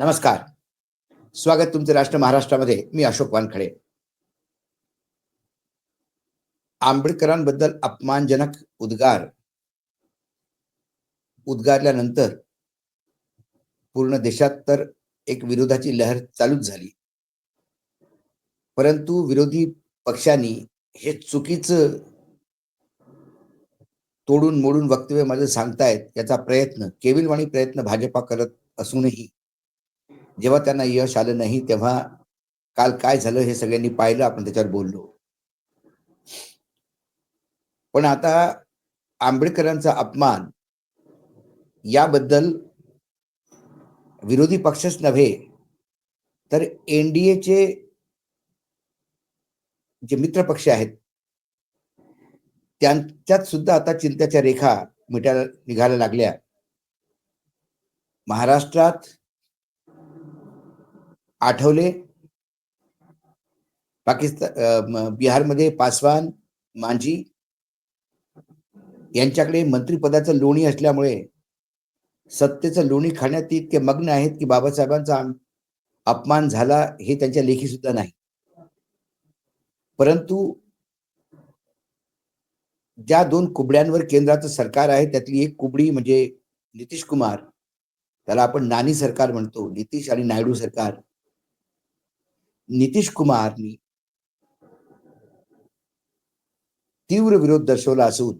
नमस्कार. स्वागत तुमचं राष्ट्र महाराष्ट्रामध्ये. मी अशोक वानखडे. आंबेडकरांबद्दल अपमानजनक उद्गार. उद्गारल्यानंतर पूर्ण देशात तर एक विरोधाची लहर चालूच झाली. परंतु विरोधी पक्षांनी हे चुकीचं तोडून मोडून वक्तव्य माझं सांगतायत याचा प्रयत्न केविलवाणी प्रयत्न भाजपा करत असूनही जेव्हा त्यांना यश आलं नाही तेव्हा काल काय झालं हे सगळ्यांनी पाहिलं आपण त्याच्यावर बोललो. पण आता आंबेडकरांचा अपमान याबद्दल विरोधी पक्षच नव्हे तर एनडीएचे जे मित्र पक्ष आहेत त्यांच्यात सुद्धा आता चिंताच्या रेखा मिटायला निघायला लागल्या. महाराष्ट्रात आठवले? पाकिस्तान बिहारमध्ये पासवान मांझी यांच्याकडे मंत्रिपदाचं लोणी असल्यामुळे सत्तेचं लोणी खाण्यात ते इतके मग्न आहेत की बाबासाहेबांचा अपमान झाला हे त्यांच्या लेखी सुद्धा नाही. परंतु ज्या दोन कुबड्यांवर केंद्राचं सरकार आहे त्यातली एक कुबडी म्हणजे नितीश कुमार त्याला आपण नानी सरकार म्हणतो नितीश आणि नायडू सरकार. नितीश कुमारनी तीव्र विरोध दर्शवला असून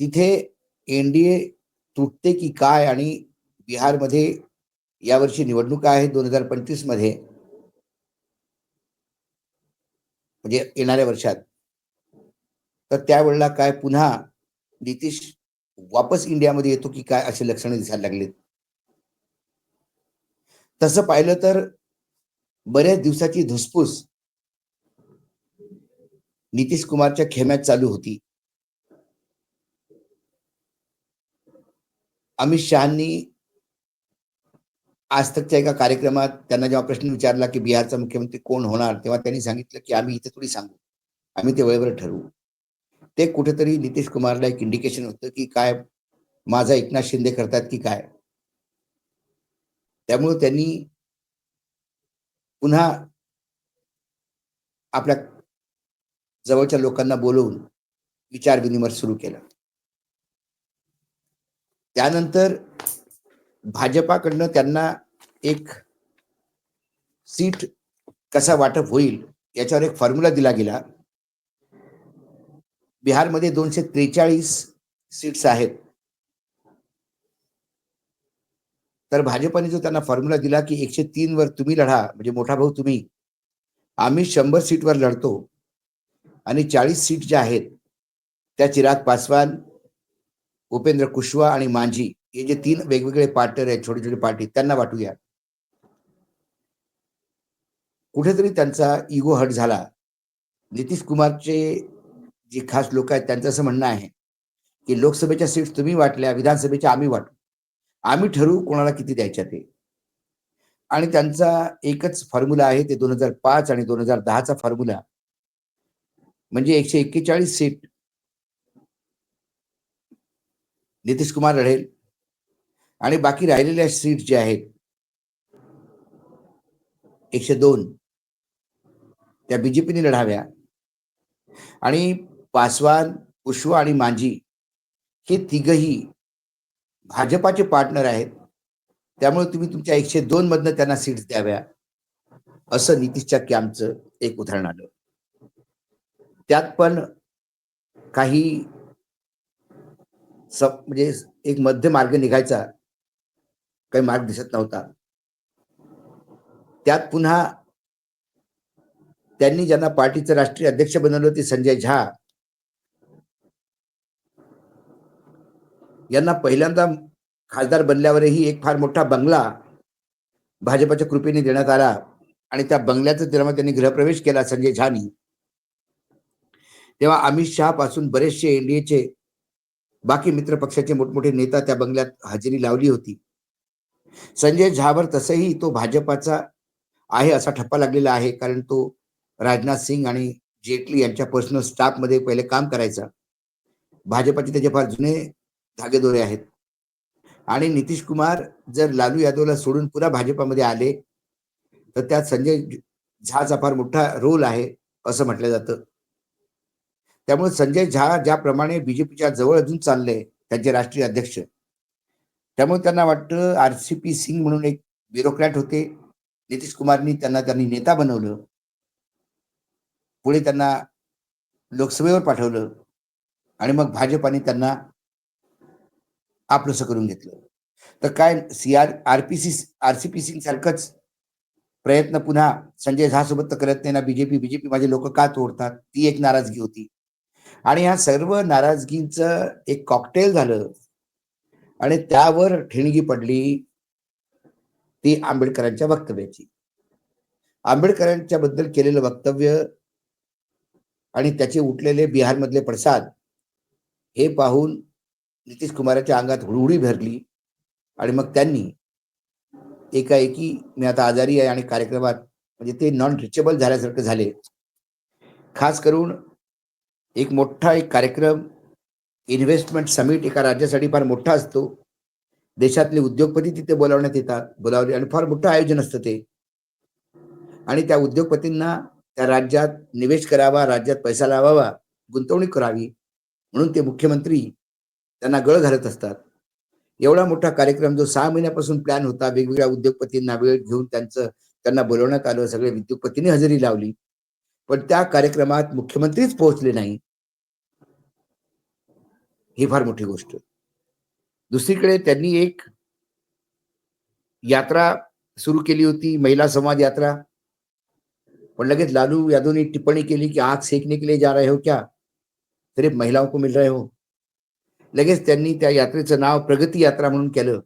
तिथे एनडीए तुटते की काय आणि बिहारमध्ये यावर्षी निवडणुका आहेत दोन हजार पंचवीसमध्ये म्हणजे येणाऱ्या वर्षात. तर त्यावेळेला काय पुन्हा नितीश वापस इंडियामध्ये येतो की काय असे लक्षणे दिसायला लागलेत? तसं पाहिलं तर बऱ्याच दिवसाची धुसफूस नितीश कुमारच्या खेम्यात चालू होती. अमित शहानी आज तकच्या एका कार्यक्रमात त्यांना जेव्हा प्रश्न विचारला की बिहारचा मुख्यमंत्री कोण होणार तेव्हा त्यांनी सांगितलं की आम्ही इथे थोडी सांगू. आम्ही ते वेळेवर ठरवू. ते कुठेतरी नितीश कुमारला एक इंडिकेशन होतं की काय माझा एकनाथ शिंदे करतात की काय? त्यामुळे त्यांनी पुन्हा आपल्या जवळच्या लोकांना बोलवून विचार विनिमय सुरू केला. त्यानंतर भाजपाकडनं त्यांना एक सीट कसा वाटप होईल याच्यावर एक फॉर्म्युला दिला गेला. बिहारमध्ये दोनशे त्रेचाळीस सीट्स आहेत. तर भाजपाने जो त्यांना फॉर्म्युला दिला की एकशे तीन वर तुम्ही लढा म्हणजे मोठा भाऊ तुम्ही आम्ही शंभर सीटवर लढतो आणि चाळीस सीट ज्या आहेत त्या चिराग पासवान उपेंद्र कुशवा आणि मांझी हे जे तीन वेगवेगळे पार्टनर आहेत छोटे छोटे पार्टी त्यांना वाटूया. कुठेतरी त्यांचा इगो हट झाला. नितीश कुमारचे जे खास लोक आहेत त्यांचं असं म्हणणं आहे की लोकसभेच्या सीट्स तुम्ही वाटल्या विधानसभेच्या आम्ही वाटू. आम्ही ठरवू कोणाला किती द्यायच्या ते. आणि त्यांचा एकच फॉर्म्युला आहे ते दोन हजार पाच आणि दोन हजार दहाचा फॉर्म्युला म्हणजे एकशे एक्केचाळीस सीट. नितीश कुमार लढेल. आणि बाकी राहिलेल्या सीट जे आहेत एकशे दोन. त्या बीजेपीने लढाव्या. आणि पासवान पुष्वा आणि मांझी हे तिघही भाजपाचे पार्टनर आहेत. त्यामुळे तुम्ही तुमच्या एकशे दोन मधनं त्यांना सीट्स द्याव्या. असं नितीशच्या कॅम्पचं एक उदाहरण आलं. त्यात पण काही म्हणजे एक मध्य मार्ग निघायचा. काही मार्ग दिसत नव्हता. त्यात पुन्हा त्यांनी ज्यांना पार्टीचं राष्ट्रीय अध्यक्ष बनवलं ते संजय झा यांना पहिल्यांदा खासदार बनल्यावरही एक फार मोठा बंगला भाजपाच्या कृपेने देण्यात आला आणि त्या बंगल्याचा तेव्हा त्यांनी गृहप्रवेश केला संजय झानी. तेव्हा अमित शहा पासून बरेचसे एनडीएचे बाकी मित्र पक्षाचे मोठमोठे नेता त्या बंगल्यात हजेरी लावली होती. संजय झावर तसंही तो भाजपाचा आहे असा ठप्पा लागलेला आहे कारण तो राजनाथ सिंग आणि जेटली यांच्या पर्सनल स्टाफमध्ये पहिले काम करायचा. भाजपाचे त्याचे फार जुने धागेदोरे आहेत. आणि नितीश कुमार जर लालू यादवला सोडून पुन्हा भाजपामध्ये आले तर त्यात संजय झाचा फार मोठा रोल आहे असं म्हटलं जातं. त्यामुळे संजय झा ज्याप्रमाणे बीजेपीच्या जवळ अजून चालले त्यांचे राष्ट्रीय अध्यक्ष त्यामुळे त्यांना वाटतं आर सी पी सिंग म्हणून एक ब्युरोक्रॅट होते. नितीश कुमारनी त्यांना त्यांनी नेता बनवलं. पुढे त्यांना लोकसभेवर पाठवलं. आणि मग भाजपाने त्यांना आपलंसं करून घेतलं. तर काय C R R P C R C P C सारखंच प्रयत्न पुन्हा संजय झासोबत तर करत नाही ना बीजेपी. बीजेपी माझे लोक का तोडतात? ती एक नाराजगी होती. आणि ह्या सर्व नाराजगींचं एक कॉकटेल झालं. आणि त्यावर ठिणगी पडली ती आंबेडकरांच्या वक्तव्याची. आंबेडकरांच्या बद्दल केलेलं वक्तव्य आणि त्याचे उठलेले बिहारमधले पडसाद हे पाहून नितीश कुमाराच्या अंगात हुडहुडी भरली आणि मग त्यांनी एकाएकी मी आता आजारी आहे आणि कार्यक्रमात म्हणजे ते नॉन रिचेबल झाल्यासारखे झाले. खास करून एक मोठा एक कार्यक्रम इन्व्हेस्टमेंट समिट एका राज्यासाठी फार मोठा असतो. देशातले उद्योगपती तिथे बोलावण्यात येतात बोलावले आणि फार मोठं आयोजन असतं ते. आणि त्या उद्योगपतींना त्या राज्यात निवेश करावा राज्यात पैसा लावावा गुंतवणूक करावी म्हणून ते मुख्यमंत्री त्यांना गळ घालत असतात. एवढा मोठा कार्यक्रम जो सहा महिन्यापासून प्लॅन होता वेगवेगळ्या उद्योगपतींना वेळ घेऊन त्यांचं त्यांना बोलवण्यात आलं सगळे उद्योगपतींनी हजेरी लावली. पण त्या कार्यक्रमात मुख्यमंत्रीच पोहोचले नाही. ही फार मोठी गोष्ट. दुसरीकडे त्यांनी एक यात्रा सुरू केली होती महिला संवाद यात्रा. पण लगेच लालू यादवनी टिप्पणी केली की आग सेकने के लिए जा रहे हो क्या? सिर्फ महिलाओं को मिल रहे हो. लगेच त्यांनी त्या यात्रेचं नाव प्रगती यात्रा म्हणून केलं.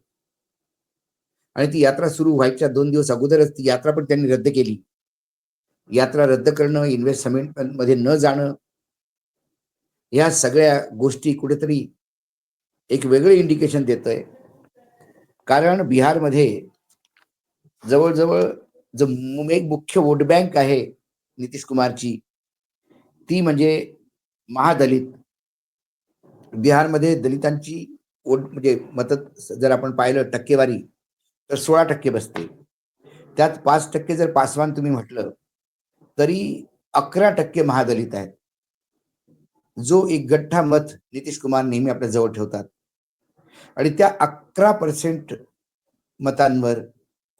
आणि ती यात्रा सुरू व्हायच्या दोन दिवस अगोदरच ती यात्रा पण त्यांनी रद्द केली. यात्रा रद्द करणं इन्व्हेस्टमेंटमध्ये न जाणं ह्या सगळ्या गोष्टी कुठेतरी एक वेगळं इंडिकेशन देत आहे कारण बिहारमध्ये जवळजवळ जो एक मुख्य वोट बँक आहे नितीश कुमारची ती म्हणजे महादलित. बिहारमध्ये दलितांची वोट म्हणजे मत जर आपण पाहिलं टक्केवारी तर सोळा टक्के बसते. त्यात पाच टक्के जर पासवान तुम्ही म्हटलं तरी अकरा टक्के महादलित आहेत. जो एक गठ्ठा मत नितीश कुमार नेहमी आपल्या जवळ ठेवतात. आणि त्या अकरा पर्सेंट मतांवर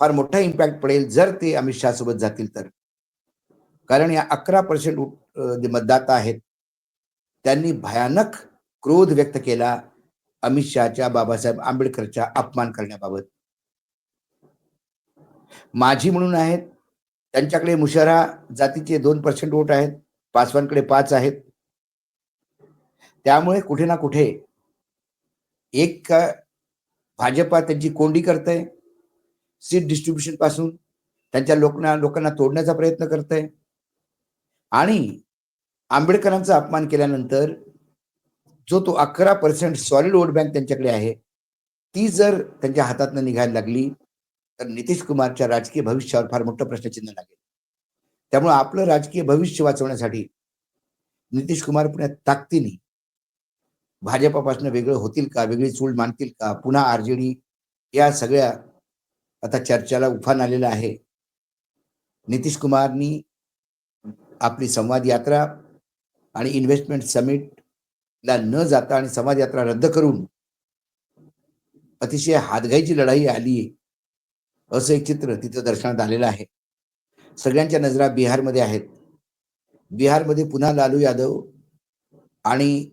फार मोठा इम्पॅक्ट पडेल जर ते अमित शहा सोबत जातील तर. कारण या अकरा पर्सेंट जे मतदाता आहेत त्यांनी भयानक क्रोध व्यक्त केला अमित शहाच्या बाबासाहेब आंबेडकरच्या अपमान करण्याबाबत. माझी म्हणून आहेत त्यांच्याकडे मुशारा जातीचे दोन पर्सेंट वोट आहेत पासवानकडे पाच आहेत. त्यामुळे कुठे ना कुठे एक भाजपा त्यांची कोंडी करते सीट डिस्ट्रीब्युशनपासून त्यांच्या लोकांना लोकांना तोडण्याचा प्रयत्न करत आहे आणि आंबेडकरांचा अपमान केल्यानंतर जो तो अकरा पर्सेंट सॉलिड वोट बँक त्यांच्याकडे आहे ती जर त्यांच्या हातातनं निघायला लागली तर नितीश कुमारच्या राजकीय भविष्यावर फार मोठं प्रश्नचिन्ह लागेल. त्यामुळे आपलं राजकीय भविष्य वाचवण्यासाठी नितीश कुमार पुण्यात ताकदीने भाजपापासून वेगळं होतील का वेगळी चूल मानतील का पुन्हा आरजेडी या सगळ्या आता चर्चेला उफान आलेला आहे. नितीश कुमारनी आपली संवाद यात्रा आणि इन्व्हेस्टमेंट ला न जाता आणि समाजयात्रा यात्रा रद्द करून अतिशय हातघाईची लढाई आली. असं एक चित्र तिथं दर्शनात आलेलं आहे. सगळ्यांच्या नजरा बिहारमध्ये आहेत. बिहारमध्ये पुन्हा लालू यादव आणि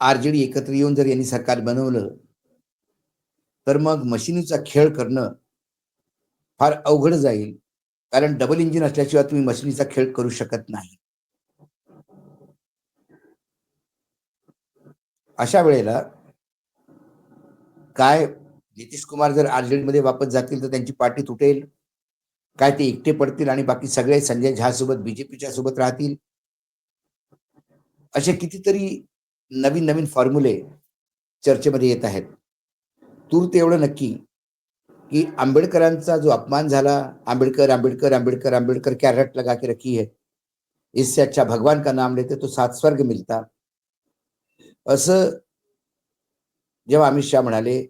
आर जे डी एकत्र येऊन जर यांनी सरकार बनवलं तर मग मशिनीचा खेळ करणं फार अवघड जाईल. कारण डबल इंजिन असल्याशिवाय तुम्ही मशिनीचा खेळ करू शकत नाही. अशा वेळेला काय नितीश कुमार जर आरजेडी मध्ये वापस जातील तर त्यांची पार्टी तुटेल? काय ते एकटे पडतील आणि बाकी सगळे संजय झा सोबत बीजेपीच्या सोबत राहतील? असे कितीतरी नवीन नवीन फॉर्म्युले चर्चेमध्ये येत आहेत. तूर्त एवढं नक्की की आंबेडकरांचा जो अपमान झाला आंबेडकर आंबेडकर आंबेडकर आंबेडकर क्या रट लगा के रखी है इससे अच्छा भगवान का नाम लेते तो सात स्वर्ग मिलता. असं जेव्हा अमित शहा म्हणाले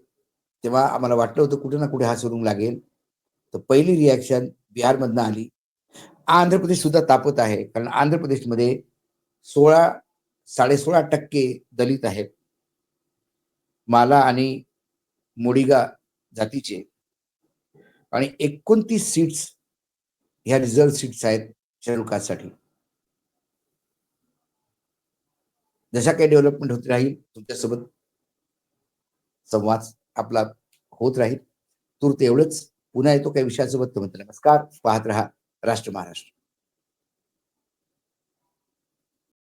तेव्हा आम्हाला वाटलं होतं कुठे ना कुठे हा सोडून लागेल. तर पहिली रिॲक्शन बिहारमधनं आली. आंध्र प्रदेश सुद्धा तापत आहे कारण आंध्र प्रदेशमध्ये सोळा साडेसोळा टक्के दलित आहेत. माला आणि मोडिगा जातीचे. आणि एकोणतीस सीट्स ह्या रिझर्व सीट्स आहेत शेड्यूल कास्टसाठी जशा काही डेव्हलपमेंट होत राहील तुमच्यासोबत संवाद आपला होत राहील. तूर्त एवढंच. पुन्हा येतो काही विषयासोबत. नमस्कार. पाहत राहा राष्ट्र महाराष्ट्र.